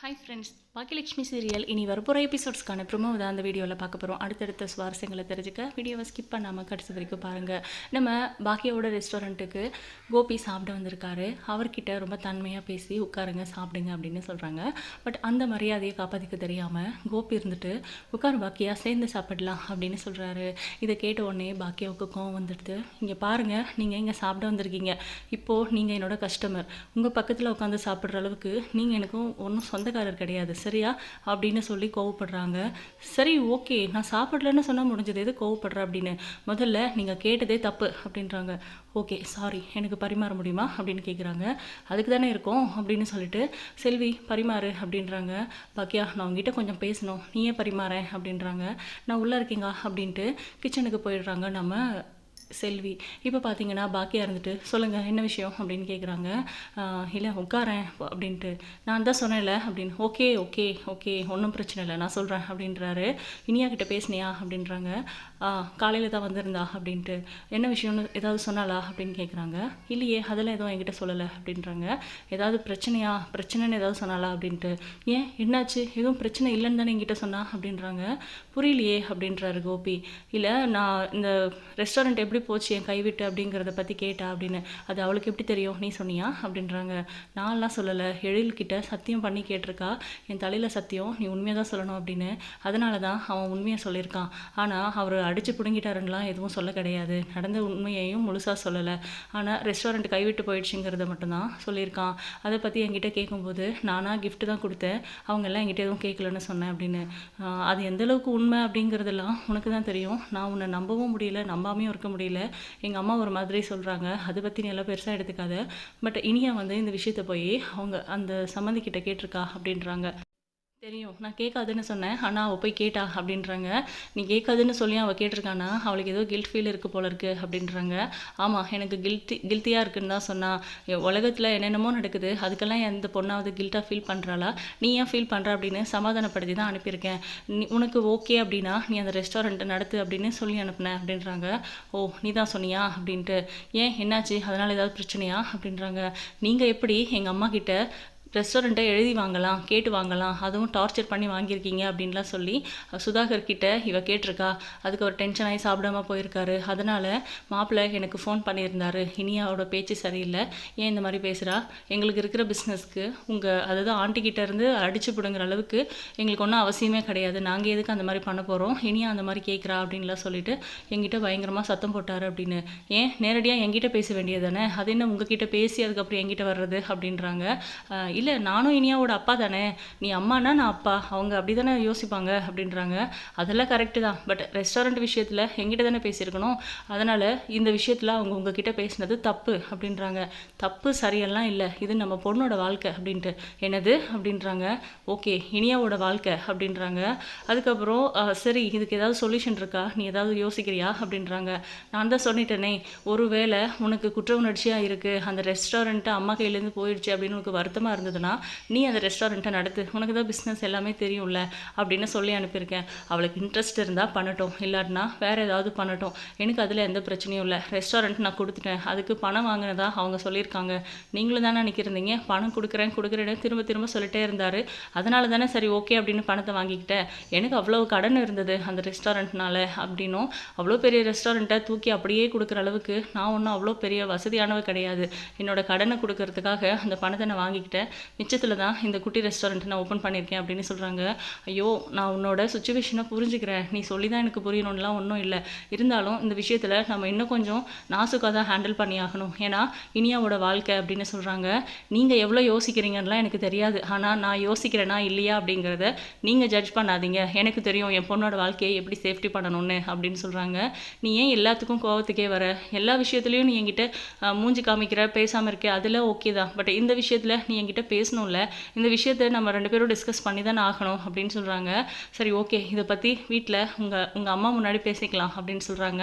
Hi friends Baakiyalakshmi serial இனி வரப்போகிற எபிசோட்ஸ்க்கான promo தான் அந்த வீடியோவில் பார்க்க போகிறோம் அடுத்தடுத்த சுவாரஸ்யங்களை தெரிஞ்சுக்க வீடியோவை ஸ்கிப் பண்ணாமல் கடைசி வரைக்கும் பாருங்கள் நம்ம பாக்கியோட ரெஸ்டாரண்ட்டுக்கு கோபி சாப்பிட வந்திருக்காரு. அவர்கிட்ட ரொம்ப தன்மையாக பேசி உட்காருங்க சாப்பிடுங்க அப்படின்னு சொல்கிறாங்க பட் அந்த மரியாதையை காப்பாற்றிக்க தெரியாமல் கோபி இருந்துட்டு உட்கார் பாக்கியா சேர்ந்து சாப்பிடலாம் அப்படின்னு சொல்கிறாரு இதை கேட்ட உடனே பாக்கியாவுக்கு கோவம் வந்துடுது. இங்கே பாருங்கள் நீங்கள் இங்கே சாப்பிட வந்திருக்கீங்க. இப்போது நீங்கள் என்னோட கஸ்டமர் உங்கள் பக்கத்தில் உட்காந்து சாப்பிட்ற அளவுக்கு நீங்கள் எனக்கும் ஒன்றும் சொந்தக்காரர் கிடையாது. சரியா? அப்படின்னு சொல்லி கோவப்படுறாங்க. சரி ஓகே. நான் சாப்பிடலன்னு சொன்னால் முடிஞ்சது. எது கோவப்படுற அப்படின்னு? முதல்ல நீங்கள் கேட்டதே தப்பு அப்படின்றாங்க. ஓகே சாரி எனக்கு பரிமாற முடியுமா? அப்படின்னு கேட்குறாங்க அதுக்கு தானே இருக்கோம் அப்படின்னு சொல்லிட்டு செல்வி பரிமாறு அப்படின்றாங்க. பாக்கியா நான் உங்ககிட்ட கொஞ்சம் பேசணும். நீயே பரிமாறேன் அப்படின்றாங்க. நான் உள்ளே இருக்கீங்க அப்படின்ட்டு கிச்சனுக்கு போயிடுறாங்க. நம்ம செல்வி. இப்போ பார்த்தீங்கன்னா பாக்கியா இருந்துட்டு சொல்லுங்கள் என்ன விஷயம்? அப்படின்னு கேட்குறாங்க இல்லை உட்காரேன் அப்படின்ட்டு. நான் தான் சொன்னேன்ல அப்படின்னு. ஓகே ஓகே ஓகே ஒன்றும் பிரச்சனை இல்லை நான் சொல்கிறேன் அப்படின்றாரு. இனியா கிட்ட பேசினியா? அப்படின்றாங்க. காலையில் தான் வந்திருந்தா அப்படின்ட்டு. என்ன விஷயம்னு ஏதாவது சொன்னாலா அப்படின்னு கேட்குறாங்க இல்லையே அதெல்லாம் எதுவும் என்கிட்ட சொல்லலை அப்படின்றாங்க. ஏதாவது பிரச்சனையா? பிரச்சனைன்னு ஏதாவது சொன்னாலா அப்படின்ட்டு. ஏன்? என்னாச்சு? எதுவும் பிரச்சனை இல்லைன்னு தானே என்கிட்ட சொன்னா? அப்படின்றாங்க. புரியலையே அப்படின்றாரு கோபி. இல்லை நான் இந்த ரெஸ்டாரண்ட் எப்படி போச்சு? என் கைவிட்டு அப்படிங்கிறத பற்றி கேட்டா அப்படின்னு. அது அவளுக்கு எப்படி தெரியும்? நீ சொன்னியா? அப்படின்றாங்க. நான்லாம் சொல்லலை. எழில்கிட்ட சத்தியம் பண்ணி கேட்டிருக்கா. என் தலையில் சத்தியம். நீ உண்மையாக தான் சொல்லணும் அப்படின்னு. அதனால தான் அவன் உண்மையாக சொல்லியிருக்கான். ஆனால் அவர் அடித்து பிடுங்கிட்டாருங்களாம் எதுவும் சொல்ல கிடையாது. நடந்த உண்மையையும் முழுசாக சொல்லலை. ஆனால் ரெஸ்டாரண்ட் கைவிட்டு போயிடுச்சுங்கிறத மட்டும்தான் சொல்லியிருக்கான். அதை பற்றி என்கிட்ட கேட்கும்போது நானாக கிஃப்ட்டு தான் கொடுத்தேன். அவங்க எல்லாம் என்கிட்ட எதுவும் கேட்கலன்னு சொன்னேன் அப்படின்னு. அது எந்த அளவுக்கு உண்மை அப்படிங்கிறதெல்லாம் உனக்கு தான் தெரியும். நான் உன்னை நம்பவும் முடியல நம்பாமையும் இருக்க முடியல. எங்கள் அம்மா ஒரு மாதிரி சொல்கிறாங்க அதை பற்றி நீ எல்லாம் பெருசாக எடுத்துக்காத. பட் இனியா வந்து இந்த விஷயத்தை போய் அவங்க அந்த சம்மந்திக்கிட்ட கேட்டிருக்கா அப்படின்றாங்க. தெரியும். நான் கேட்காதுன்னு சொன்னேன். ஆனால் அவள் போய் கேட்டா அப்படின்றாங்க. நீ கேட்காதுன்னு சொல்லி அவள் கேட்டிருக்கானா? அவளுக்கு ஏதோ கில்ட் ஃபீல் இருக்குது போல இருக்குது அப்படின்றாங்க. ஆமாம் எனக்கு கில்ட்டி கில்ட்டியாக இருக்குன்னு தான் சொன்னா. உலகத்தில் என்னென்னமோ நடக்குது. அதுக்கெல்லாம் எந்த பொண்ணாவது கில்ட்டாக ஃபீல் பண்ணுறாளா நீ ஏன் ஃபீல் பண்ணுற அப்படின்னு சமாதானப்படுத்தி தான் அனுப்பியிருக்கேன். நீ உனக்கு ஓகே அப்படின்னா நீ அந்த ரெஸ்டாரண்ட்டை நடத்து அப்படின்னு சொல்லி அனுப்புனேன் அப்படின்றாங்க. ஓ நீ தான் சொன்னியா? அப்படின்ட்டு. ஏன்? என்னாச்சு? அதனால் ஏதாவது பிரச்சனையா? அப்படின்றாங்க. நீங்கள் எப்படி எங்கள் அம்மா கிட்ட ரெஸ்டாரண்ட்டை எழுதி வாங்கலாம் கேட்டு வாங்கலாம். அதுவும் டார்ச்சர் பண்ணி வாங்கியிருக்கீங்க அப்படின்லாம் சொல்லி சுதாகர் கிட்ட இவ கேட்டிருக்கா. அதுக்கு ஒரு டென்ஷன் ஆகி சாப்பிடாம போயிருக்காரு. அதனால் மாப்பிள்ளை எனக்கு ஃபோன் பண்ணியிருந்தாரு. இனியாவோட பேச்சு சரியில்லை. ஏன் இந்த மாதிரி பேசுகிறா எங்களுக்கு இருக்கிற பிஸ்னஸ்க்கு உங்கள் அதுதான் ஆண்டி கிட்ட இருந்து அடிச்சு பிடுங்குற அளவுக்கு எங்களுக்கு ஒன்றும் அவசியமே கிடையாது. நாங்கள் எதுக்கு அந்த மாதிரி பண்ண போகிறோம் இனியா அந்த மாதிரி கேட்குறா அப்படின்லாம் சொல்லிட்டு எங்கிட்ட பயங்கரமாக சத்தம் போட்டாரு அப்படின்னு. ஏன்? நேரடியாக எங்கிட்ட பேச வேண்டியது தானே? அது என்ன உங்ககிட்ட பேசி அதுக்கப்புறம் எங்கிட்ட வர்றது அப்படின்றாங்க. இல்லை நானும் இனியாவோட அப்பா தானே. நீ அம்மானா நான் அப்பா. அவங்க அப்படி தானே யோசிப்பாங்க அப்படின்றாங்க. அதெல்லாம் கரெக்டு தான். பட் ரெஸ்டாரண்ட் விஷயத்தில் எங்கிட்ட தானே பேசியிருக்கணும். அதனால் இந்த விஷயத்தில் அவங்க உங்ககிட்ட பேசினது தப்பு அப்படின்றாங்க. தப்பு சரியெல்லாம் இல்லை. இது நம்ம பொண்ணோட வாழ்க்கை அப்படின்ட்டு. என்னது? அப்படின்றாங்க. ஓகே இனியாவோட வாழ்க்கை அப்படின்றாங்க. அதுக்கப்புறம் சரி இதுக்கு ஏதாவது சொல்யூஷன் இருக்கா? நீ ஏதாவது யோசிக்கிறியா? அப்படின்றாங்க. நான் தான் சொல்லிட்டேனே. ஒருவேளை உனக்கு குற்ற உணர்ச்சியாக இருக்குது அந்த ரெஸ்டாரண்ட்டு அம்மா கையிலேருந்து போயிடுச்சு அப்படின்னு உனக்கு வருத்தமாக இருந்ததுன்னா நீ அந்த ரெஸ்டாரண்ட்டை நடத்து. உனக்கு தான் பிஸ்னஸ் எல்லாமே தெரியும்ல அப்படின்னு சொல்லி அனுப்பியிருக்கேன். அவளுக்கு இன்ட்ரெஸ்ட் இருந்தால் பண்ணட்டும். இல்லாட்டினா வேறு ஏதாவது பண்ணட்டும். எனக்கு அதில் எந்த பிரச்சனையும் இல்லை. ரெஸ்டாரண்ட் நான் கொடுத்துட்டேன். அதுக்கு பணம் வாங்கினதா அவங்க சொல்லியிருக்காங்க. நீங்களும் தானே நினைக்கிறீங்க பணம் கொடுக்குறேன் கொடுக்குறேன்னு திரும்ப திரும்ப சொல்லிட்டே இருந்தார். அதனால தானே சரி ஓகே அப்படின்னு பணத்தை வாங்கிக்கிட்டேன். எனக்கு அவ்வளோ கடன் இருந்தது அந்த ரெஸ்டாரண்ட்னால அப்படின்னும் அவ்வளோ பெரிய ரெஸ்டாரண்ட்டை தூக்கி அப்படியே கொடுக்குற அளவுக்கு நான் ஒன்றும் அவ்வளோ பெரிய வசதியானவ கிடையாது. என்னோட கடனை கொடுக்கறதுக்காக அந்த பணத்தை நான் வாங்கிக்கிட்டேன். மிச்சத்தில் தான் இந்த குட்டி ரெஸ்டாரண்ட் நான் ஓப்பன் பண்ணியிருக்கேன் அப்படின்னு சொல்கிறாங்க ஐயோ நான் உன்னோட சுச்சுவேஷனை புரிஞ்சுக்கிறேன். நீ சொல்லி தான் எனக்கு புரியணும்லாம் ஒன்றும் இல்லை. இருந்தாலும் இந்த விஷயத்தில் நம்ம இன்னும் கொஞ்சம் நாசுக்காக தான் ஹேண்டில் பண்ணி ஆகணும். ஏன்னா இனியாவோட வாழ்க்கை அப்படின்னு சொல்கிறாங்க நீங்கள் எவ்வளோ யோசிக்கிறீங்கலாம் எனக்கு தெரியாது. ஆனால் நான் யோசிக்கிறேனா இல்லையா அப்படிங்கிறத நீங்கள் ஜட்ஜ் பண்ணாதீங்க. எனக்கு தெரியும் என் பொண்ணோட வாழ்க்கையை எப்படி சேஃப்டி பண்ணணும்னு அப்படின்னு சொல்கிறாங்க நீ ஏன் எல்லாத்துக்கும் கோவத்துக்கே வர? எல்லா விஷயத்துலையும் நீ என்கிட்ட மூஞ்சி காமிக்கிற பேசாமல் இருக்க அதில் ஓகே தான். பட் இந்த விஷயத்தில் நீ என்கிட்ட பேசணும்ல. இந்த விஷயத்தை நம்ம ரெண்டு பேரும் டிஸ்கஸ் பண்ணி தானே ஆகணும் அப்படின்னு சொல்கிறாங்க சரி ஓகே இதை பற்றி வீட்டில் உங்கள் உங்கள் அம்மா முன்னாடி பேசிக்கலாம் அப்படின்னு சொல்கிறாங்க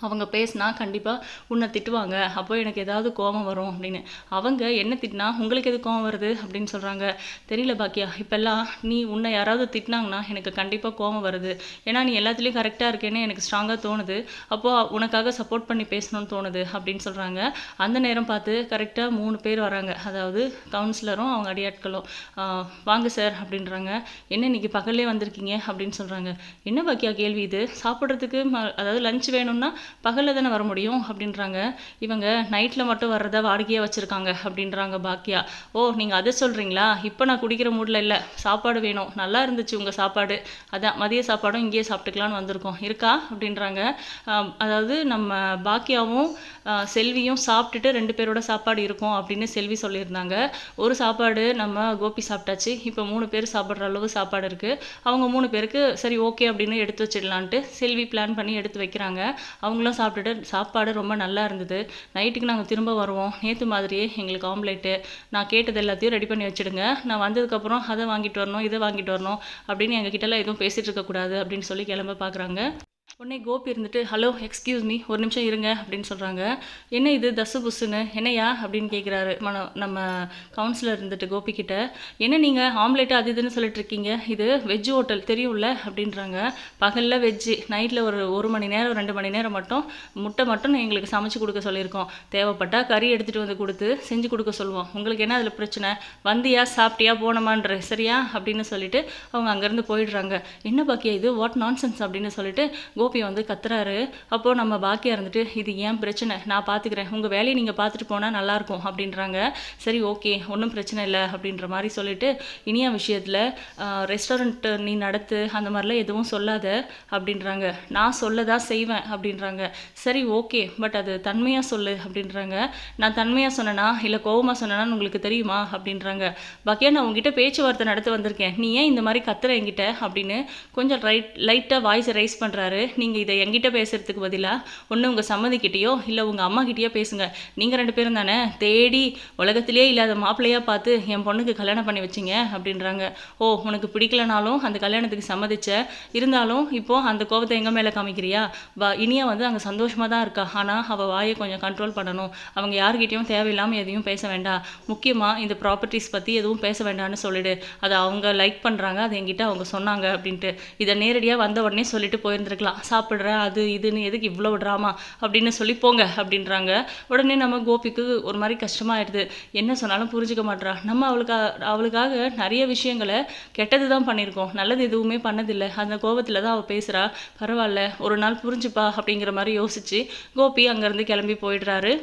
அவங்க பேசினா கண்டிப்பாக உன்னை திட்டுவாங்க. அப்போ எனக்கு ஏதாவது கோபம் வரும் அப்படின்னு. அவங்க என்ன திட்டினா உங்களுக்கு எது கோபம் வருது? அப்படின்னு சொல்கிறாங்க தெரியல பாக்கியா இப்போல்லாம் நீ உன்னை யாராவது திட்டினாங்கன்னா எனக்கு கண்டிப்பாக கோபம் வருது. ஏன்னா நீ எல்லாத்துலேயும் கரெக்டாக இருக்கேன்னு எனக்கு ஸ்ட்ராங்காக தோணுது. அப்போது உனக்காக சப்போர்ட் பண்ணி பேசணும்னு தோணுது அப்படின்னு சொல்கிறாங்க அந்த நேரம் பார்த்து கரெக்டாக மூணு பேர் வராங்க. அதாவது கவுன்சிலரும் அவங்க அடியாட்களும். வாங்க சார் அப்படின்றாங்க. என்ன இன்னைக்கு பகல்லே வந்திருக்கீங்க? அப்படின்னு சொல்கிறாங்க என்ன பாக்கியா கேள்வி இது? சாப்பிட்றதுக்கு ம அதாவது லஞ்ச் வேணும்னா பகலில் தானே வர முடியும் அப்படின்றாங்க. இவங்க நைட்டில் மட்டும் வர்றத வாடிக்கையாக வச்சுருக்காங்க அப்படின்றாங்க பாக்கியா ஓ நீங்கள் அதை சொல்கிறீங்களா இப்போ நான் குடிக்கிற மூடில் இல்லை. சாப்பாடு வேணும். நல்லா இருந்துச்சு உங்கள் சாப்பாடு. அதான் மதிய சாப்பாடும் இங்கேயே சாப்பிட்டுக்கலான்னு வந்திருக்கோம். இருக்கா? அப்படின்றாங்க. அதாவது நம்ம பாக்கியாவும் செல்வியும் சாப்பிட்டுட்டு ரெண்டு பேரோட சாப்பாடு இருக்கும் அப்படின்னு செல்வி சொல்லியிருந்தாங்க. ஒரு சாப்பாடு நம்ம கோபி சாப்பிட்டாச்சு. இப்போ மூணு பேர் சாப்பிட்ற அளவு சாப்பாடு இருக்குது அவங்க மூணு பேருக்கு சரி ஓகே அப்படின்னு எடுத்து வச்சிடலான்ட்டு செல்வி பிளான் பண்ணி எடுத்து வைக்கிறாங்க. அவங்களும் சாப்பிட்டுட்டு சாப்பாடு ரொம்ப நல்லா இருந்தது. நைட்டுக்கு நாங்கள் திரும்ப வருவோம். நேற்று மாதிரியே எங்களுக்கு ஆம்லேட்டு. நான் கேட்டது எல்லாத்தையும் ரெடி பண்ணி வச்சுடுங்க. நான் வந்ததுக்கப்புறம் அதை வாங்கிட்டு வரணும் இதை வாங்கிட்டு வரணும் அப்படின்னு எங்ககிட்டலாம் எதுவும் பேசிகிட்டு இருக்கக்கூடாது அப்படின்னு சொல்லி கிளம்ப பார்க்குறாங்க. உடனே கோபி இருந்துட்டு ஹலோ எக்ஸ்கியூஸ் மீ ஒரு நிமிஷம் இருங்க அப்படின்னு சொல்கிறாங்க என்ன இது தசு புசுன்னு என்னையா? அப்படின்னு கேட்குறாரு மன நம்ம கவுன்சிலர் இருந்துட்டு கோபி கிட்ட. என்ன நீங்கள் ஆம்லேட்டு அது இதுன்னு சொல்லிட்டு இருக்கீங்க? இது வெஜ் ஹோட்டல் தெரியும்ல? அப்படின்றாங்க. பகலில் வெஜ்ஜு நைட்டில் ஒரு ஒரு மணி நேரம் ரெண்டு மணி நேரம் மட்டும் முட்டை மட்டும் எங்களுக்கு சமைச்சு கொடுக்க சொல்லியிருக்கோம். தேவைப்பட்டா கறி எடுத்துகிட்டு வந்து கொடுத்து செஞ்சு கொடுக்க சொல்லுவோம். உங்களுக்கு என்ன அதில் பிரச்சனை? வந்தியா சாப்பிட்டியா போனமான்ற சரியா? அப்படின்னு சொல்லிட்டு அவங்க அங்கேருந்து போயிடுறாங்க. என்ன பாக்கியா இது? வாட் நான்சென்ஸ் அப்படின்னு சொல்லிட்டு கோபி வந்து கத்துறாரு. அப்போது நம்ம பாக்கியா இருந்துட்டு இது ஏன் பிரச்சனை? நான் பார்த்துக்கிறேன் உங்கள் வேலையை நீங்கள் பார்த்துட்டு போனால் நல்லாயிருக்கும் அப்படின்றாங்க. சரி ஓகே. ஒன்றும் பிரச்சனை இல்லை அப்படின்ற மாதிரி சொல்லிட்டு இனியா விஷயத்தில் ரெஸ்டாரண்ட் நீ நடத்து அந்த மாதிரிலாம் எதுவும் சொல்லாத அப்படின்றாங்க. நான் சொல்ல தான் செய்வேன் அப்படின்றாங்க. சரி ஓகே. பட் அது தன்மையாக சொல்லு அப்படின்றாங்க. நான் தன்மையாக சொன்னேனா? இல்லை கோவமாக சொன்னேன்னா உங்களுக்கு தெரியுமா? அப்படின்றாங்க. பாக்கியா நான் உங்ககிட்ட பேச்சுவார்த்தை நடத்த வந்திருக்கேன். நீ ஏன் இந்த மாதிரி கத்துற என்கிட்ட? அப்படின்னு கொஞ்சம் ரைட் லைட்டாக வாய்ஸை ரைஸ் பண்ணுறாரு நீங்கள் இதை என்கிட்ட பேசுகிறதுக்கு பதிலாக ஒன்று உங்கள் சம்மதிக்கிட்டேயோ இல்லை உங்கள் அம்மாக்கிட்டேயோ பேசுங்க. நீங்கள் ரெண்டு பேரும் தானே தேடி உலகத்திலே இல்லாத மாப்பிள்ளையாக பார்த்து என் பொண்ணுக்கு கல்யாணம் பண்ணி வச்சிங்க அப்படின்றாங்க. ஓ உனக்கு பிடிக்கலனாலும் அந்த கல்யாணத்துக்கு சம்மதிச்ச. இருந்தாலும் இப்போது அந்த கோபத்தை எங்கள் மேலே காமிக்கிறியா? வா இனியா வந்து அங்கே சந்தோஷமாக தான் இருக்கா. ஆனால் அவள் வாயை கொஞ்சம் கண்ட்ரோல் பண்ணணும். அவங்க யார்கிட்டையும் தேவையில்லாமல் எதையும் பேச வேண்டாம். முக்கியமாக இந்த ப்ராப்பர்ட்டிஸ் பற்றி எதுவும் பேச வேண்டாம்னு சொல்லிடு. அதை அவங்க லைக் பண்ணுறாங்க அதை எங்கிட்ட அவங்க சொன்னாங்க அப்படின்ட்டு. இதை நேரடியாக வந்த உடனே சொல்லிட்டு போயிருந்துருக்கலாம். சாப்பிட்றேன் அது இதுன்னு எதுக்கு இவ்வளோ ட்ராமா அப்படின்னு சொல்லி போங்க அப்படின்றாங்க. உடனே நம்ம கோபிக்கு ஒரு மாதிரி கஷ்டமாயிடுது. என்ன சொன்னாலும் புரிஞ்சுக்க மாட்றா. நம்ம அவளுக்கு அவளுக்காக நிறைய விஷயங்களை கெட்டது தான் பண்ணியிருக்கோம். நல்லது எதுவுமே பண்ணதில்லை. அந்த கோபத்தில் தான் அவள் பேசுகிறா பரவாயில்ல ஒரு நாள் புரிஞ்சுப்பா அப்படிங்கிற மாதிரி யோசிச்சு கோபி அங்கேருந்து கிளம்பி போயிடுறாரு.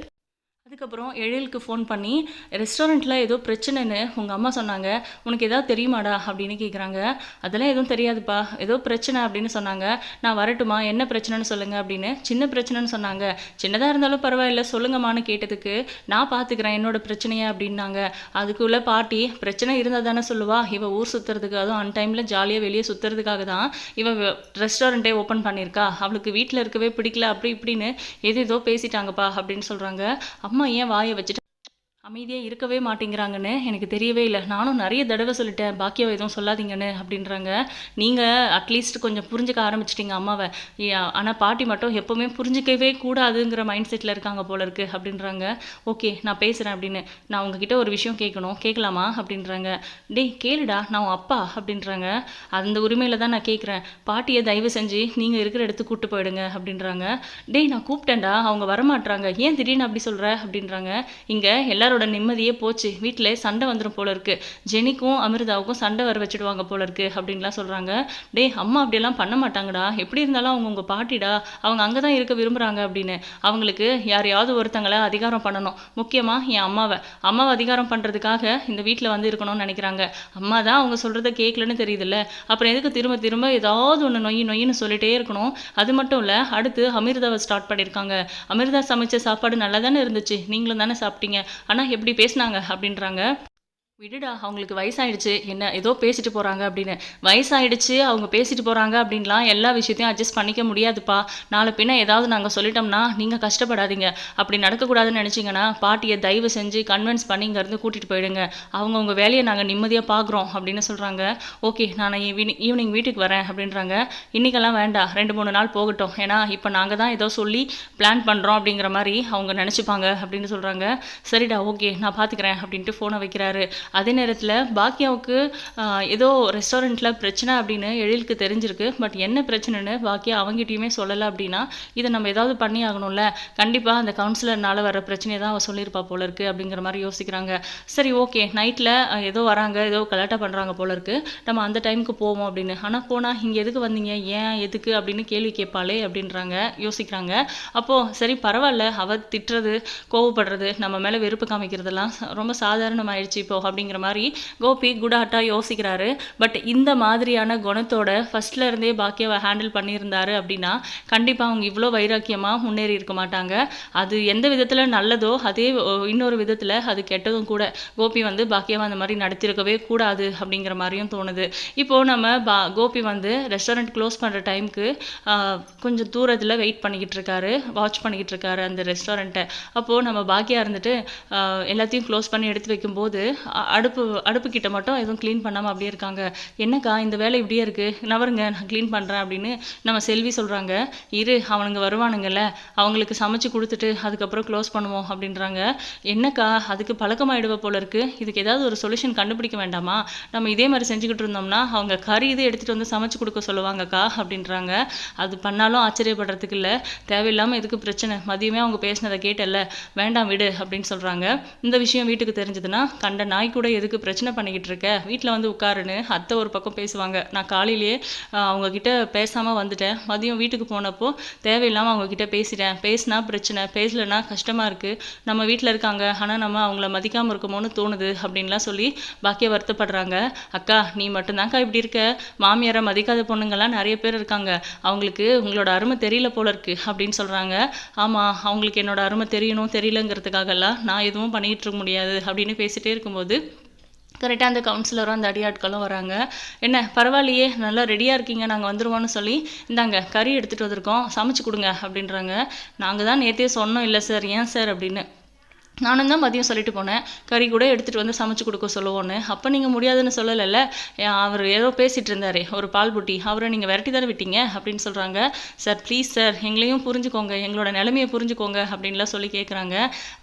அதுக்கப்புறம் எழிலுக்கு ஃபோன் பண்ணி ரெஸ்டாரண்ட்டில் ஏதோ பிரச்சனைன்னு உங்கள் அம்மா சொன்னாங்க. உனக்கு ஏதாவது தெரியுமாடா? அப்படின்னு கேட்குறாங்க அதெல்லாம் எதுவும் தெரியாதுப்பா. ஏதோ பிரச்சனை அப்படின்னு சொன்னாங்க. நான் வரட்டுமா? என்ன பிரச்சனைன்னு சொல்லுங்கள் அப்படின்னு சின்ன பிரச்சனைன்னு சொன்னாங்க. சின்னதாக இருந்தாலும் பரவாயில்ல. சொல்லுங்கம்மான்னு கேட்டதுக்கு நான் பார்த்துக்கிறேன் என்னோட பிரச்சனையை? அப்படின்னாங்க. அதுக்குள்ளே பாட்டி பிரச்சனை இருந்தால் தானே சொல்லுவா. இவள் ஊர் சுற்றுறதுக்கு அதுவும் அன் டைமில் ஜாலியாக வெளியே சுற்றுறதுக்காக தான் இவள் ரெஸ்டாரண்ட்டே ஓப்பன் பண்ணியிருக்கா. அவளுக்கு வீட்டில் இருக்கவே பிடிக்கல. அப்படி இப்படின்னு எது ஏதோ பேசிட்டாங்கப்பா. அப்படின்னு சொல்கிறாங்க அம்மா ஏன் வாயை வச்சுட்டு அமைதியாக இருக்கவே மாட்டேங்கிறாங்கன்னு எனக்கு தெரியவே இல்லை. நானும் நிறைய தடவை சொல்லிட்டேன் பாக்கியம் எதுவும் சொல்லாதீங்கன்னு அப்படின்றாங்க. நீங்கள் அட்லீஸ்ட் கொஞ்சம் புரிஞ்சுக்க ஆரம்பிச்சிட்டிங்க அம்மாவை. ஆனால் பாட்டி மட்டும் எப்போவுமே புரிஞ்சிக்கவே கூடாதுங்கிற மைண்ட் செட்டில் இருக்காங்க போல இருக்கு அப்படின்றாங்க. ஓகே நான் பேசுகிறேன் அப்படின்னு. நான் உங்ககிட்ட ஒரு விஷயம் கேட்கணும். கேட்கலாமா அப்படின்றாங்க. டேய் கேளுடா நான் உன் அப்பா அப்படின்றாங்க. அந்த உரிமையில் தான் நான் கேட்குறேன். பாட்டியை தயவு செஞ்சு நீங்கள் இருக்கிற இடத்துக்கு கூப்பிட்டு போயிடுங்க அப்படின்றாங்க. டேய் நான் கூப்பிட்டேன்டா அவங்க வரமாட்றாங்க. ஏன் திடீர்னு அப்படி சொல்கிற அப்படின்றாங்க. இங்கே எல்லாரோட நிம்மதியே போச்சு. வீட்டில் சண்டை வந்துடும் போல இருக்கு. ஜெனிக்கும் அமிர்தாவுக்கும் சண்டை வர வச்சுடுவாங்க போல இருக்கு அப்படின்லாம் சொல்கிறாங்க டேய் அம்மா அப்படியெல்லாம் பண்ண மாட்டாங்கடா. எப்படி இருந்தாலும் அவங்க உங்கள் பாட்டிடா. அவங்க அங்கே தான் இருக்க விரும்புகிறாங்க அப்படின்னு. அவங்களுக்கு யாரையாவது ஒருத்தங்களை அதிகாரம் பண்ணணும். முக்கியமாக என் அம்மாவை. அம்மாவை அதிகாரம் பண்ணுறதுக்காக இந்த வீட்டில் வந்து இருக்கணும்னு நினைக்கிறாங்க. அம்மா தான் அவங்க சொல்கிறத கேட்கலன்னு தெரியுதுல்ல. அப்புறம் எதுக்கு திரும்ப திரும்ப ஏதாவது ஒன்று நொய் நொய்ன்னு சொல்லிட்டே இருக்கணும். அது மட்டும் இல்லை அடுத்து அமிர்தாவை ஸ்டார்ட் பண்ணியிருக்காங்க. அமிர்தா சமைச்ச சாப்பாடு நல்லா தானே இருந்துச்சு. நீங்களும் தானே சாப்பிட்டீங்க. ஆனால் எப்படி பேசுனாங்க அப்படின்றாங்க. விடுடா அவங்களுக்கு வயசாயிடுச்சு. என்ன ஏதோ பேசிட்டு போகிறாங்க அப்படின்னு. வயசாயிடுச்சு அவங்க பேசிட்டு போகிறாங்க அப்படின்லாம் எல்லா விஷயத்தையும் அட்ஜஸ்ட் பண்ணிக்க முடியாதுப்பா. நாளை பின்ன ஏதாவது நாங்கள் சொல்லிட்டோம்னா நீங்கள் கஷ்டப்படாதீங்க. அப்படி நடக்கக்கூடாதுன்னு நினச்சிங்கன்னா பாட்டியை தயவு செஞ்சு கன்வின்ஸ் பண்ணி இங்கேருந்து கூட்டிகிட்டு போயிடுங்க. அவங்கவுங்க வேலையை நாங்கள் நிம்மதியாக பார்க்குறோம் அப்படின்னு சொல்கிறாங்க ஓகே நான் ஈவினிங் ஈவினிங் வீட்டுக்கு வரேன் அப்படின்றாங்க. இன்றைக்கெல்லாம் வேண்டாம். ரெண்டு மூணு நாள் போகட்டும். ஏன்னா இப்போ நாங்கள் தான் ஏதோ சொல்லி பிளான் பண்ணுறோம் அப்படிங்கிற மாதிரி அவங்க நினச்சிப்பாங்க அப்படின்னு சொல்கிறாங்க சரிடா ஓகே நான் பார்த்துக்கிறேன் அப்படின்ட்டு ஃபோனை வைக்கிறாரு. அதே நேரத்தில் பாக்கியாவுக்கு ஏதோ ரெஸ்டாரண்ட்டில் பிரச்சனை அப்படின்னு எழிலுக்கு தெரிஞ்சிருக்கு. பட் என்ன பிரச்சனைன்னு பாக்கியா அவங்ககிட்டயுமே சொல்லலை அப்படின்னா இதை நம்ம ஏதாவது பண்ணி ஆகணும்ல கண்டிப்பாக அந்த கவுன்சிலர்னால வர பிரச்சனையை தான் அவள் சொல்லியிருப்பா போல இருக்கு அப்படிங்கிற மாதிரி யோசிக்கிறாங்க. சரி ஓகே நைட்டில் ஏதோ வராங்க ஏதோ கலாட்டா பண்ணுறாங்க போல இருக்கு. நம்ம அந்த டைமுக்கு போவோம் அப்படின்னு. ஆனால் போனால் இங்கே எதுக்கு வந்தீங்க? ஏன் எதுக்கு அப்படின்னு கேள்வி கேட்பாளே அப்படின்றாங்க யோசிக்கிறாங்க. அப்போது சரி பரவாயில்ல. அவ திட்டுறது கோவப்படுறது நம்ம மேலே வெறுப்பு காமிக்கிறதெல்லாம் ரொம்ப சாதாரணமாயிடுச்சு இப்போ அப்படிங்கிற மாதிரி கோபி குடாட்டாக யோசிக்கிறாரு. பட் இந்த மாதிரியான குணத்தோட ஃபர்ஸ்ட்ல இருந்தே பாக்கியாவை ஹேண்டில் பண்ணியிருந்தாரு அப்படின்னா கண்டிப்பாக அவங்க இவ்வளோ வைராக்கியமாக முன்னேறி இருக்க மாட்டாங்க. அது எந்த விதத்தில் நல்லதோ அதே இன்னொரு விதத்தில் அது கெட்டதும் கூட. கோபி வந்து பாக்கியாவை அந்த மாதிரி நடத்திருக்கவே கூடாது அப்படிங்கிற மாதிரியும் தோணுது. இப்போது நம்ம பா கோபி வந்து ரெஸ்டாரண்ட் க்ளோஸ் பண்ணுற டைமுக்கு கொஞ்சம் தூரத்தில் வெயிட் பண்ணிக்கிட்டு இருக்காரு. வாட்ச் பண்ணிக்கிட்டு இருக்காரு அந்த ரெஸ்டாரண்ட்டை அப்போது நம்ம பாக்கியா இருந்துட்டு எல்லாத்தையும் க்ளோஸ் பண்ணி எடுத்து வைக்கும்போது அடுப்பு அடுப்பு கிட்ட மட்டும் எதுவும் க்ளீன் பண்ணாமல் அப்படியே இருக்காங்க. என்னக்கா இந்த வேலை இப்படியே இருக்குது நவருங்க நான் க்ளீன் பண்ணுறேன் அப்படின்னு நம்ம செல்வி சொல்கிறாங்க இரு அவனுங்க வருவானுங்கல்ல. அவங்களுக்கு சமைச்சு கொடுத்துட்டு அதுக்கப்புறம் க்ளோஸ் பண்ணுவோம் அப்படின்றாங்க. என்னக்கா அதுக்கு பழக்கமாயிடுவ போல இருக்குது இதுக்கு ஏதாவது ஒரு சொல்யூஷன் கண்டுபிடிக்க வேண்டாமா? நம்ம இதே மாதிரி செஞ்சுக்கிட்டு இருந்தோம்னா அவங்க கறி இது எடுத்துகிட்டு வந்து சமைச்சு கொடுக்க சொல்லுவாங்கக்கா அப்படின்றாங்க. அது பண்ணாலும் ஆச்சரியப்படுறதுக்கு இல்லை. தேவையில்லாமல் எதுக்கு பிரச்சனை? மதியமே அவங்க பேசினதை கேட்டல்ல. வேண்டாம் விடு அப்படின்னு சொல்கிறாங்க இந்த விஷயம் வீட்டுக்கு தெரிஞ்சதுன்னா கண்ட நாய் கூட எதுக்கு பிரச்சனை பண்ணிக்கிட்டு இருக்க? வீட்டில் வந்து உட்காருன்னு அத்தை ஒரு பக்கம் பேசுவாங்க. நான் காலையிலேயே அவங்கக்கிட்ட பேசாமல் வந்துட்டேன். மதியம் வீட்டுக்கு போனப்போ தேவையில்லாமல் அவங்க கிட்ட பேசிட்டேன். பேசினா பிரச்சனை பேசலைன்னா கஷ்டமாக இருக்குது நம்ம வீட்டில் இருக்காங்க. ஆனால் நம்ம அவங்கள மதிக்காமல் இருக்கமோன்னு தோணுது அப்படின்லாம் சொல்லி பாக்கிய வருத்தப்படுறாங்க. அக்கா நீ மட்டும்தான்க்கா இப்படி இருக்க? மாமியாரை மதிக்காத பொண்ணுங்கள்லாம் நிறைய பேர் இருக்காங்க. அவங்களுக்கு உங்களோட அருமை தெரியல போல இருக்கு அப்படின்னு சொல்கிறாங்க ஆமாம் அவங்களுக்கு என்னோட அருமை தெரியணும் தெரியலங்கிறதுக்காகலாம் நான் எதுவும் பண்ணிகிட்டு இருக்க முடியாது அப்படின்னு பேசிகிட்டே இருக்கும்போது கரெக்டாக அந்த கவுன்சிலரும் அந்த அடியாட்களும் வராங்க. என்ன பரவாயில்லையே நல்லா ரெடியாக இருக்கீங்க நாங்கள் வந்துடுவோம்னு சொல்லி இந்தாங்க கறி எடுத்துகிட்டு வந்திருக்கோம் சமைச்சு கொடுங்க அப்படின்றாங்க. நாங்கள் தான் நேற்றே சொன்னோம் இல்லை சார் ஏன் சார் அப்படின்னு. நானும் தான் மதியம் சொல்லிட்டு போனேன். கறி கூட எடுத்துகிட்டு வந்து சமைச்சு கொடுக்க சொல்லுவோன்னு. அப்போ நீங்கள் முடியாதுன்னு சொல்லலைல்ல. அவர் ஏதோ பேசிகிட்டு இருந்தாரே ஒரு பால் புட்டி. அவரை நீங்கள் விரட்டி தானே விட்டீங்க? அப்படின்னு சொல்கிறாங்க சார் ப்ளீஸ் சார் எங்களையும் புரிஞ்சுக்கோங்க. எங்களோட நிலைமையை புரிஞ்சுக்கோங்க. அப்படின்லாம் சொல்லி கேட்குறாங்க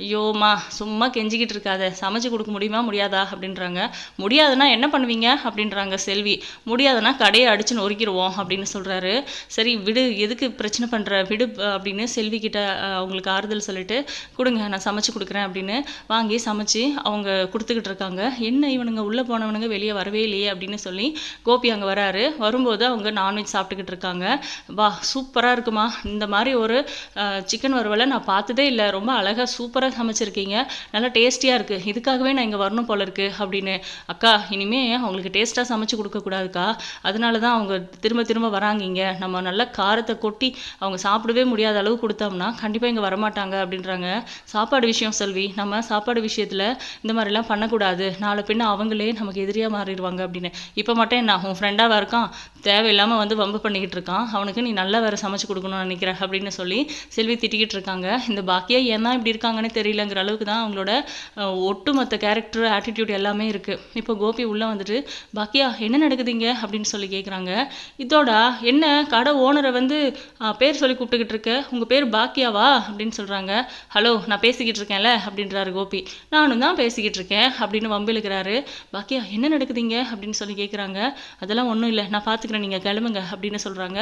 ஐயோம்மா சும்மா கெஞ்சிக்கிட்டு இருக்காத. சமைச்சு கொடுக்க முடியுமா முடியாதா? அப்படின்றாங்க. முடியாதுன்னா என்ன பண்ணுவீங்க? அப்படின்றாங்க செல்வி. முடியாதுன்னா கடையை அடிச்சு நொறுக்கிடுவோம் அப்படின்னு சொல்கிறாரு சரி விடு. எதுக்கு பிரச்சனை பண்ணுற விடு அப்படின்னு செல்வி கிட்ட அவங்களுக்கு ஆறுதல் சொல்லிட்டு கொடுங்க நான் சமைச்சு கொடுக்குறேன். அப்படின்னு வாங்கி சமைச்சு அவங்க கொடுத்துக்கிட்டு இருக்காங்க. என்ன இவனுங்க உள்ளே போனவனுங்க வெளியே வரவே இல்லையே அப்படின்னு சொல்லி கோபி அங்கே வராரு. வரும்போது அவங்க நான்வெஜ் சாப்பிட்டுக்கிட்டு இருக்காங்க. வா சூப்பராக இருக்குமா? இந்த மாதிரி ஒரு சிக்கன் வறுவலை நான் பார்த்ததே இல்லை. ரொம்ப அழகாக சூப்பராக சமைச்சிருக்கீங்க. நல்லா டேஸ்டியாக இருக்குது இதுக்காகவே நான் இங்கே வரணும் போல இருக்குது அப்படின்னு. அக்கா இனிமே அவங்களுக்கு டேஸ்ட்டாக சமைச்சு கொடுக்கக்கூடாதுக்கா அதனால தான் அவங்க திரும்ப திரும்ப வராங்க இங்கே. நம்ம நல்லா காரத்தை கொட்டி அவங்க சாப்பிடவே முடியாத அளவு கொடுத்தோம்னா கண்டிப்பாக இங்கே வரமாட்டாங்க அப்படின்றாங்க. சாப்பாடு விஷயம் செல்வி. நம்ம சாப்பாடு விஷயத்தில் இந்த மாதிரிலாம் பண்ணக்கூடாது. நாளை பின்ன அவங்களே நமக்கு எதிரியாக மாறிடுவாங்க அப்படின்னு. இப்போ மட்டும் என்ன உன் ஃப்ரெண்டாக இருக்கான் தேவையில்லாமல் வந்து வம்பு பண்ணிக்கிட்டு இருக்கான் அவனுக்கு நீ நல்லா வேறு சமைச்சு கொடுக்கணும்னு நினைக்கிற அப்படின்னு சொல்லி செல்வி திட்டிக்கிட்டு இருக்காங்க. இந்த பாக்கியா ஏன் தான் இப்படி இருக்காங்கன்னு தெரியலங்கிற அளவுக்கு தான் அவங்களோட ஒட்டுமொத்த கேரக்டர் ஆட்டிடியூட் எல்லாமே இருக்குது இப்போ கோபி உள்ளே வந்துட்டு பாக்கியா என்ன நடக்குதுங்க? அப்படின்னு சொல்லி கேட்குறாங்க இதோட என்ன கடை ஓனரை வந்து பேர் சொல்லி கூப்பிட்டுக்கிட்டு இருக்க? உங்கள் பேர் பாக்கியாவா? அப்படின்னு சொல்கிறாங்க ஹலோ நான் பேசிக்கிட்டு இருக்கேன்ல. அப்படின்றாரு கோபி. நானும் தான் பேசிக்கிட்டு இருக்கேன் அப்படின்னு வம்பிழுக்கிறாரு. பாக்கியா என்ன நடக்குதுங்க அப்படின்னு சொல்லி கேட்குறாங்க அதெல்லாம் ஒன்றும் இல்லை நான் பார்த்துக்கிறேன் நீங்கள் கிளம்புங்க அப்படின்னு சொல்கிறாங்க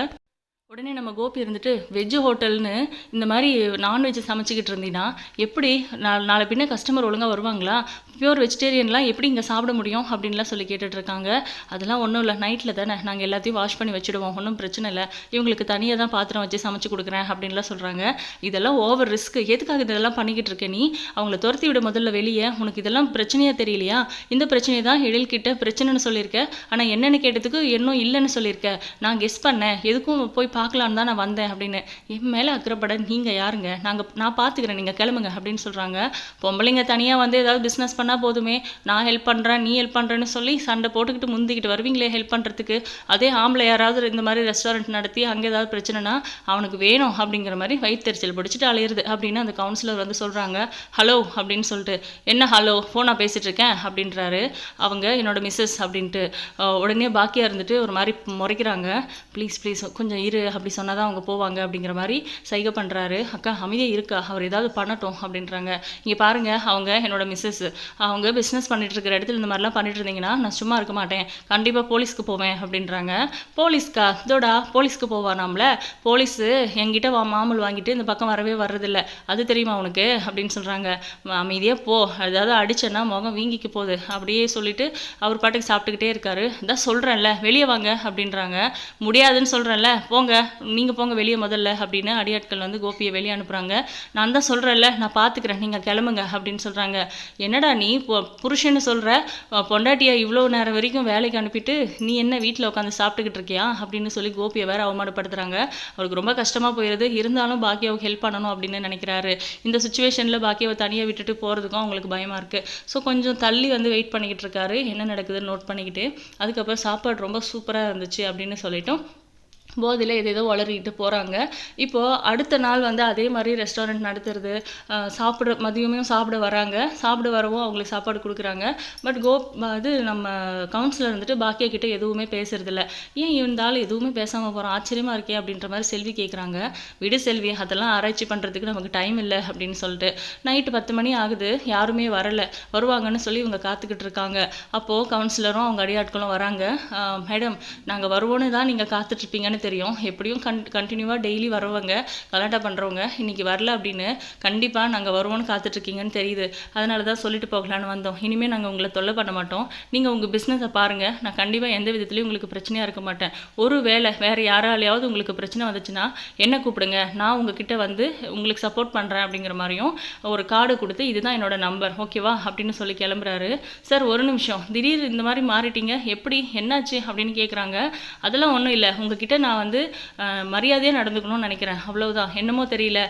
உடனே நம்ம கோபி இருந்துட்டு வெஜ்ஜு ஹோட்டல்னு இந்த மாதிரி நான்வெஜ் சமைச்சிக்கிட்டு இருந்தீங்கன்னா எப்படி நாளை நாளை பின்ன கஸ்டமர் ஒழுங்காக வருவாங்களா? பியூர் வெஜிடேரியன்லாம் எப்படி இங்கே சாப்பிட முடியும்? அப்படின்லாம் சொல்லி கேட்டுட்ருக்காங்க அதெல்லாம் ஒன்றும் இல்லை நைட்டில் தானே நாங்கள் எல்லாத்தையும் வாஷ் பண்ணி வச்சுடுவோம் ஒன்றும் பிரச்சனை இல்லை. இவங்களுக்கு தனியாக தான் பாத்திரம் வச்சு சமைச்சு கொடுக்குறேன் அப்படின்லாம் சொல்கிறாங்க இதெல்லாம் ஓவர் ரிஸ்க் எதுக்காக இதெல்லாம் பண்ணிக்கிட்டு இருக்க நீ? அவங்கள துரத்தி விட முதல்ல வெளியே. உனக்கு இதெல்லாம் பிரச்சனையாக தெரியலையா? இந்த பிரச்சனையை தான் எழில்கிட்ட பிரச்சனைன்னு சொல்லியிருக்க. ஆனால் என்னென்னு கேட்டதுக்கு இன்னும் இல்லைன்னு சொல்லியிருக்க. நான் கெஸ் பண்ணேன். எதுக்கும் போய் பார்க்கலான்னு தான் நான் வந்தேன் அப்படின்னு. என் மேலே அக்கறைப்பட நீங்கள் யாருங்க? நாங்கள் நான் பார்த்துக்கிறேன் நீங்கள் கிளம்புங்க அப்படின்னு சொல்கிறாங்க பொம்பளைங்க தனியாக வந்து ஏதாவது பிஸ்னஸ் பண்ணால் போதுமே. நான் ஹெல்ப் பண்ணுறேன் நீ ஹெல்ப் பண்ணுறேன்னு சொல்லி சண்டை போட்டுக்கிட்டு முந்திக்கிட்டு வருவீங்களே ஹெல்ப் பண்ணுறதுக்கு அதே ஆம்பளை யாராவது இந்த மாதிரி ரெஸ்டாரண்ட் நடத்தி அங்கே ஏதாவது பிரச்சனைனா அவனுக்கு வேணும் அப்படிங்கிற மாதிரி வயிற்றுச்சல் பிடிச்சிட்டு அலையிறது அப்படின்னு அந்த கவுன்சிலர் வந்து சொல்கிறாங்க ஹலோ அப்படின்னு சொல்லிட்டு. என்ன ஹலோ ஃபோனாக பேசிகிட்டு இருக்கேன் அப்படின்றாரு. அவங்க என்னோட மிஸ்ஸஸ் அப்படின்ட்டு. உடனே பாக்கியாக இருந்துட்டு ஒரு மாதிரி முறைக்கிறாங்க. ப்ளீஸ் ப்ளீஸ் கொஞ்சம் இரு அப்படி சொன்னால் தான் அவங்க போவாங்க அப்படிங்கிற மாதிரி சைகை பண்ணுறாரு அக்கா அமைதியாக இருக்கா? அவர் ஏதாவது பண்ணட்டும் அப்படின்றாங்க. இங்கே பாருங்கள் அவங்க என்னோட மிஸ்ஸஸ் அவங்க பிஸ்னஸ் பண்ணிட்டு இருக்கிற இடத்துல இந்த மாதிரிலாம் பண்ணிட்டு இருந்தீங்கன்னா நான் சும்மா இருக்க மாட்டேன். கண்டிப்பாக போலீஸ்க்கு போவேன் அப்படின்றாங்க. போலீஸ்க்கா? இதோடா போலீஸ்க்கு போவானாம்ல? போலீஸு என்கிட்ட வா மாமூல் வாங்கிட்டு இந்த பக்கம் வரவே வர்றதில்ல. அது தெரியுமா உனக்கு? அப்படின்னு சொல்கிறாங்க அமைதியாக போ. அதாவது அடிச்சேன்னா முகம் வீங்கிக்க போகுது. அப்படியே சொல்லிட்டு அவர் பாட்டுக்கு சாப்பிட்டுக்கிட்டே இருக்காரு. இதான் சொல்கிறேன்ல வெளியே வாங்க அப்படின்றாங்க. முடியாதுன்னு சொல்கிறேன்ல போங்க. நீங்கள் போங்க வெளியே முதல்ல அப்படின்னு அடியாட்கள் வந்து கோபியை வெளியே அனுப்புகிறாங்க நான் தான் சொல்கிறேன்ல நான் பார்த்துக்கிறேன் நீங்கள் கிளம்புங்க அப்படின்னு சொல்கிறாங்க என்னடா நீ பொ- புருஷன்னு சொல்கிற பொண்டாட்டியை இவ்வளோ நேரம் வரைக்கும் வேலைக்கு அனுப்பிட்டு நீ என்ன வீட்டில் உட்காந்து சாப்பிட்டுக்கிட்டு இருக்கியா? அப்படின்னு சொல்லி கோபியை வேற அவமானப்படுத்துகிறாங்க அவருக்கு ரொம்ப கஷ்டமாக போயிடுது இருந்தாலும் பாக்கியாவுக்கு ஹெல்ப் பண்ணணும் அப்படின்னு நினைக்கிறாரு. இந்த சுச்சுவேஷனில் பாக்கியாவை தனியாக விட்டுட்டு போகிறதுக்கும் அவங்களுக்கு பயமாக இருக்குது ஸோ கொஞ்சம் தள்ளி வந்து வெயிட் பண்ணிக்கிட்டு இருக்காரு. என்ன நடக்குதுன்னு நோட் பண்ணிக்கிட்டு அதுக்கப்புறம் சாப்பாடு ரொம்ப சூப்பராக இருந்துச்சு அப்படின்னு சொல்லிட்டோம் போதில் எதேதோ வளரிக்கிட்டு போகிறாங்க இப்போது அடுத்த நாள் வந்து அதே மாதிரி ரெஸ்டாரண்ட் நடத்துறது அஹ் சாப்பிட மதியமே சாப்பிட வராங்க. சாப்பிட வரவும் அவங்களுக்கு சாப்பாடு கொடுக்குறாங்க. பட் கோ இது நம்ம கவுன்சிலர் வந்துட்டு பாக்கியா கிட்ட எதுவுமே பேசுறதில்ல. ஏன் இருந்தாலும் எதுவுமே பேசாமல் போகிறோம் ஆச்சரியமாக இருக்கே அப்படின்ற மாதிரி செல்வி கேட்குறாங்க விடு செல்வி அதெல்லாம் ஆராய்ச்சி பண்ணுறதுக்கு நமக்கு டைம் இல்லை அப்படின்னு சொல்லிட்டு. நைட்டு பத்து மணி ஆகுது. யாருமே வரலை. வருவாங்கன்னு சொல்லி இவங்க காத்துக்கிட்டு இருக்காங்க. அப்போது கவுன்சிலரும் அவங்க அடியாட்களும் வராங்க. மேடம் நாங்கள் வருவோன்னு தான் நீங்கள் காத்துட்ருப்பீங்கன்னு தெரியும். எப்படியும் கன் கண்டினியூவாக டெய்லி வரவங்க கலாட்டா பண்ணுறவங்க இன்னைக்கு வரல அப்படின்னு கண்டிப்பாக நாங்கள் வருவோம்னு காத்துட்ருக்கீங்கன்னு தெரியுது. அதனால தான் சொல்லிட்டு போகலான்னு வந்தோம். இனிமேல் நாங்கள் உங்களை தொல்லை பண்ண மாட்டோம். நீங்கள் உங்கள் பிஸ்னஸை பாருங்கள் நான் கண்டிப்பாக எந்த விதத்துலையும் உங்களுக்கு பிரச்சனையாக இருக்க மாட்டேன். ஒரு வேளை வேறு யாராலையாவது உங்களுக்கு பிரச்சனை வந்துச்சுன்னா என்ன கூப்பிடுங்க. நான் உங்ககிட்ட வந்து உங்களுக்கு சப்போர்ட் பண்ணுறேன் அப்படிங்கிற மாதிரியும் ஒரு கார்டு கொடுத்து இதுதான் என்னோட நம்பர் ஓகேவா அப்படின்னு சொல்லி கிளம்புறாரு. சார் ஒரு நிமிஷம். திடீர் இந்த மாதிரி மாறிட்டீங்க. எப்படி? என்னாச்சு? அப்படின்னு கேட்குறாங்க அதெல்லாம் ஒன்றும் இல்லை. உங்ககிட்ட நான் வந்து மரியாதையாக நடந்துக்கணும்னு நினைக்கிறேன். அவ்வளவுதான். என்னமோ தெரியல.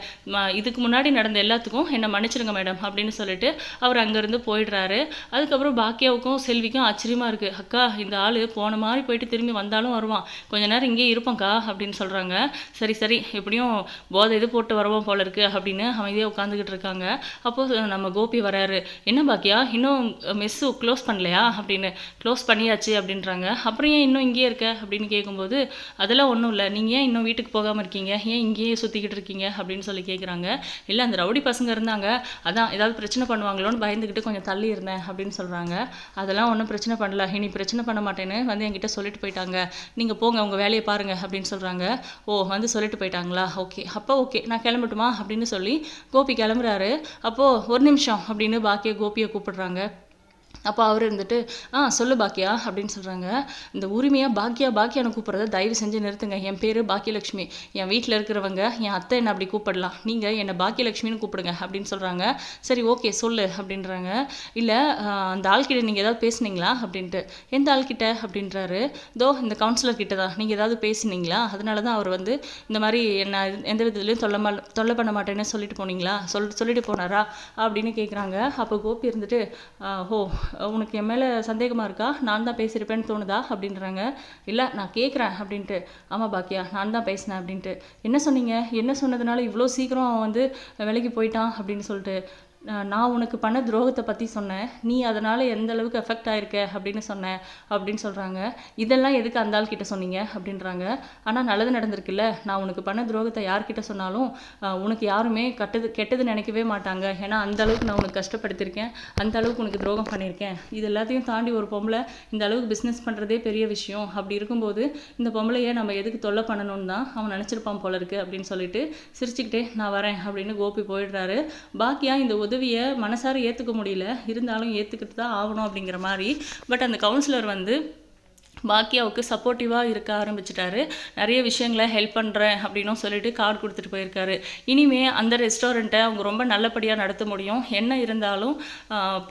இதுக்கு முன்னாடி நடந்த எல்லாத்துக்கும் என்னை மன்னிச்சிருங்க மேடம் அப்படின்னு சொல்லிட்டு அவர் அங்கேருந்து போயிடுறாரு. அதுக்கப்புறம் பாக்கியாவுக்கும் செல்விக்கும் ஆச்சரியமாக இருக்குது அக்கா இந்த ஆள் போன மாதிரி போயிட்டு திரும்பி வந்தாலும் வருவான். கொஞ்ச நேரம் இங்கேயே இருப்போம்க்கா அப்படின்னு சொல்கிறாங்க சரி சரி எப்படியும் போதை இது போட்டு வருவோம் போல இருக்கு அப்படின்னு அமைதியாக உட்காந்துக்கிட்டு இருக்காங்க. அப்போது நம்ம கோபி வராரு. என்ன பாக்கியா இன்னும் மெஸ்ஸு க்ளோஸ் பண்ணலையா அப்படின்னு. க்ளோஸ் பண்ணியாச்சு அப்படின்றாங்க. அப்புறம் ஏன் இன்னும் இங்கேயே இருக்க அப்படின்னு கேட்கும்போது அதெல்லாம் ஒன்றும் இல்லை. நீங்கள் ஏன் இன்னும் வீட்டுக்கு போகாமல் இருக்கீங்க? ஏன் இங்கேயே சுற்றிக்கிட்டு இருக்கீங்க? அப்படின்னு சொல்லி கேட்குறாங்க இல்லை அந்த ரவுடி பசங்க இருந்தாங்க. அதான் ஏதாவது பிரச்சனை பண்ணுவாங்களோன்னு பயந்துக்கிட்டு கொஞ்சம் தள்ளி இருந்தேன் அப்படின்னு சொல்கிறாங்க அதெல்லாம் ஒன்றும் பிரச்சனை பண்ணல. இனி பிரச்சனை பண்ண மாட்டேன்னு வந்து என்கிட்ட சொல்லிட்டு போயிட்டாங்க. நீங்கள் போங்க உங்கள் வேலையை பாருங்க அப்படின்னு சொல்கிறாங்க ஓ வந்து சொல்லிட்டு போயிட்டாங்களா? ஓகே. அப்போ ஓகே. நான் கிளம்பட்டுமா? அப்படின்னு சொல்லி கோபி கிளம்புறாரு. அப்போது ஒரு நிமிஷம் அப்படின்னு பாக்கிய கோபியை கூப்பிடுறாங்க. அப்போ அவர் இருந்துட்டு ஆ சொல்லு பாக்கியா அப்படின்னு சொல்கிறாங்க இந்த உரிமையாக பாக்கியா பாக்கியான்னு கூப்பிட்றத தயவு செஞ்சு நிறுத்துங்க. என் பேர் பாக்கியலட்சுமி. என் வீட்டில் இருக்கிறவங்க என் அத்தை என்னை அப்படி கூப்பிடலாம்? நீங்கள் என்னை பாக்கியலட்சுமின்னு கூப்பிடுங்க அப்படின்னு சொல்கிறாங்க சரி ஓகே சொல்லு அப்படின்றாங்க. இல்லை அந்த ஆள்கிட்ட நீங்கள் ஏதாவது பேசுனீங்களா? அப்படின்ட்டு. எந்த ஆள்கிட்ட? அப்படின்றாரு. தோ இந்த கவுன்சிலர் கிட்ட தான். நீங்கள் ஏதாவது பேசுனீங்களா? அதனால தான் அவர் வந்து இந்த மாதிரி என்ன எந்த விதத்துலையும் தொல்லை மா தொல்லை பண்ண மாட்டேன்னு சொல்லிட்டு போனீங்களா? சொல் சொல்லிட்டு போனாரா? அப்படின்னு கேட்குறாங்க அப்போ கோபி இருந்துட்டு "ஆ, ஓ உனக்கு என் மேலே சந்தேகமாக இருக்கா? நான் தான் பேசியிருப்பேன்னு தோணுதா? அப்படின்றாங்க. இல்லை நான் கேட்குறேன் அப்படின்ட்டு. ஆமாம் பாக்கியா நான் தான் பேசினேன் அப்படின்ட்டு. என்ன சொன்னீங்க? என்ன சொன்னதுனால இவ்வளோ சீக்கிரம் அவன் வந்து விலைக்கு போயிட்டான் அப்படின்னு சொல்லிட்டு. "நான் உனக்கு பண்ண துரோகத்தை பற்றி சொன்னேன். நீ அதனால் எந்த அளவுக்கு எஃபெக்ட் ஆயிருக்க அப்படின்னு சொன்னேன் அப்படின்னு சொல்கிறாங்க இதெல்லாம் எதுக்கு அந்த ஆள் கிட்ட சொன்னீங்க அப்படின்றாங்க. ஆனால் நல்லது நடந்திருக்குல்ல. நான் உனக்கு பண்ண துரோகத்தை யார்கிட்ட சொன்னாலும் உனக்கு யாருமே கெட்டது கெட்டது நினைக்கவே மாட்டாங்க. ஏன்னா அந்த அளவுக்கு நான் உனக்கு கஷ்டப்படுத்திருக்கேன். அந்த அளவுக்கு உனக்கு துரோகம் பண்ணியிருக்கேன். இது எல்லாத்தையும் தாண்டி ஒரு பொம்பளை இந்த அளவுக்கு பிஸ்னஸ் பண்ணுறதே பெரிய விஷயம். அப்படி இருக்கும்போது இந்த பொம்பளையை நம்ம எதுக்கு தொல்லை பண்ணணும்னு தான் அவன் நினச்சிருப்பான் போல இருக்கு அப்படின்னு சொல்லிட்டு சிரிச்சுக்கிட்டே நான் வரேன் அப்படின்னு கோபி போயிடுறாரு. பாக்கியா இந்த உதவி உதவியை மனசார ஏற்றுக்க முடியல. இருந்தாலும் ஏற்றுக்கிட்டு தான் ஆகணும் அப்படிங்கிற மாதிரி. பட் அந்த கவுன்சிலர் வந்து பாக்கியாவுக்கு சப்போர்ட்டிவாக இருக்க ஆரம்பிச்சிட்டாரு. நிறைய விஷயங்களை ஹெல்ப் பண்ணுறேன் அப்படின்னும் சொல்லிட்டு கார்டு கொடுத்துட்டு போயிருக்காரு. இனிமே அந்த ரெஸ்டாரண்ட்டை அவங்க ரொம்ப நல்லபடியாக நடத்த முடியும். என்ன இருந்தாலும்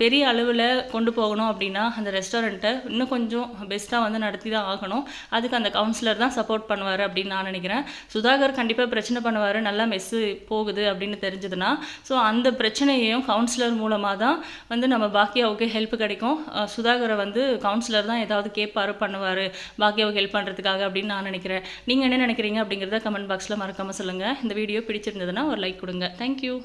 பெரிய அளவில் கொண்டு போகணும் அப்படின்னா அந்த ரெஸ்டாரண்ட்டை இன்னும் கொஞ்சம் பெஸ்ட்டாக வந்து நடத்தி தான் ஆகணும். அதுக்கு அந்த கவுன்சிலர் தான் சப்போர்ட் பண்ணுவார் அப்படின்னு நான் நினைக்கிறேன். சுதாகர் கண்டிப்பாக பிரச்சனை பண்ணுவார். நல்லா மெஸ்ஸு போகுது அப்படின்னு தெரிஞ்சதுன்னா ஸோ அந்த பிரச்சனையையும் கவுன்சிலர் மூலமாக தான் வந்து நம்ம பாக்கியாவுக்கு ஹெல்ப் கிடைக்கும். சுதாகரை வந்து கவுன்சிலர் தான் ஏதாவது கேட்பாரு பண்ணுவார் பாக்கியாவுக்கு ஹெல்ப் பண்ணுறதுக்காக அப்படின்னு நான் நினைக்கிறேன். நீங்கள் என்ன நினைக்கிறீங்க அப்படிங்கிறத கமெண்ட் பாக்ஸில் மறக்காமல் சொல்லுங்கள் இந்த வீடியோ பிடிச்சிருந்ததுன்னா ஒரு லைக் கொடுங்க. தேங்க்யூ